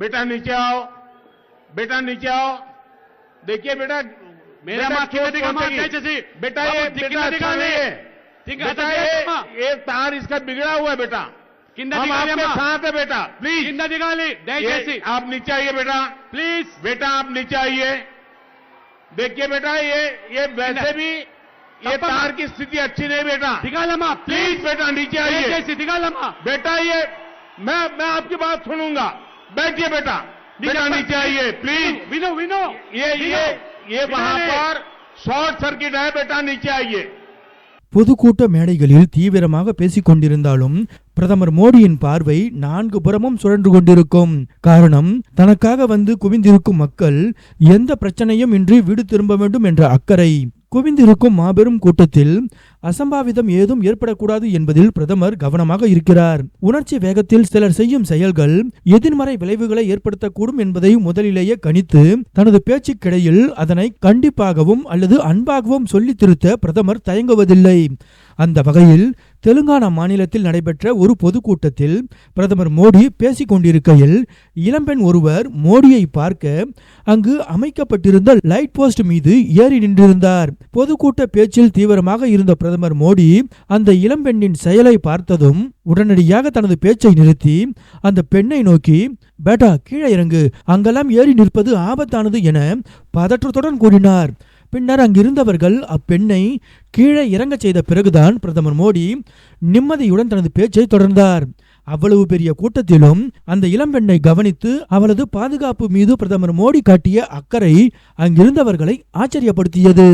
बेटा नीचे आओ। बेटा नीचे आओ। देखिए बेटा मेरा बेटा ये बेटा नहीं है। बेटा ये ये तार इसका बिगड़ा हुआ है बेटा। हम आपके साथ है बेटा प्लीज़ किंदा दिखाली आप नीचे आइए बेटा। प्लीज़ बेटा आप नीचे आइए। देखिए बेटा ये ये वैसे भी ये तार की स्थिति अच्छी नहीं बेटा। दिखा लमा प्लीज़ बेटा नीचे आइए। दिखा लमा बेटा ये मैं मैं आपकी बात सुनूँगा। बैठिए बेटा। नहीं चाहिए प्लीज विनो विनो ये ये ये वहां पर शॉर्ट सर्किट है बेटा नीचे आइए। பொதுக்கூட்ட மேடைகளில் தீவிரமாக பேசிக் கொண்டிருந்தாலும் பிரதமர் மோடியின் பார்வை நான்கு புறமும் சுழன்று கொண்டிருக்கும். காரணம் தனக்காக வந்து குவிந்திருக்கும் மக்கள் எந்த பிரச்சனையும் இன்றி வீடு திரும்ப வேண்டும் என்ற அக்கறை. குவிந்திருக்கும் மாபெரும் கூட்டத்தில் அசம்பாவிதம் ஏதும் ஏற்படக்கூடாது என்பதில் பிரதமர் கவனமாக இருக்கிறார். உணர்ச்சி வேகத்தில் சிலர் செய்யும் செயல்கள் எதிர்மறை விளைவுகளை ஏற்படுத்தக்கூடும் என்பதை முதலிலேயே கணித்து தனது பேச்சுக்கிடையில் அதனை கண்டிப்பாகவும் அல்லது அன்பாகவும் சொல்லி திருத்த பிரதமர் தயங்குவதில்லை. அந்த வகையில் தெலுங்கானா மாநிலத்தில் நடைபெற்ற ஒரு பொதுக்கூட்டத்தில் பிரதமர் மோடி பேசிக் கொண்டிருக்கையில் இளம்பெண் ஒருவர் மோடியை பார்க்க அங்கு அமைக்கப்பட்டிருந்த லைட் போஸ்ட் மீது ஏறி நின்றிருந்தார். பொதுக்கூட்ட பேச்சில் தீவிரமாக இருந்த பிரதமர் மோடி அந்த இளம்பெண்ணின் செயலை பார்த்ததும் உடனடியாக தனது பேச்சை நிறுத்தி அந்த பெண்ணை நோக்கி பேட்டா கீழே இறங்கு. அங்கெல்லாம் ஏறி நிற்பது ஆபத்தானது என பதற்றத்துடன் கூறினார். பின்னர் அங்கிருந்தவர்கள் அப்பெண்ணை கீழே இறங்க செய்த பிறகுதான் பிரதமர் மோடி நிம்மதியுடன் தனது பேச்சை தொடர்ந்தார். அவ்வளவு பெரிய கூட்டத்திலும் அந்த இளம்பெண்ணை கவனித்து அவளது பாதுகாப்பு மீது பிரதமர் மோடி காட்டிய அக்கறை அங்கிருந்தவர்களை ஆச்சரியப்படுத்தியது.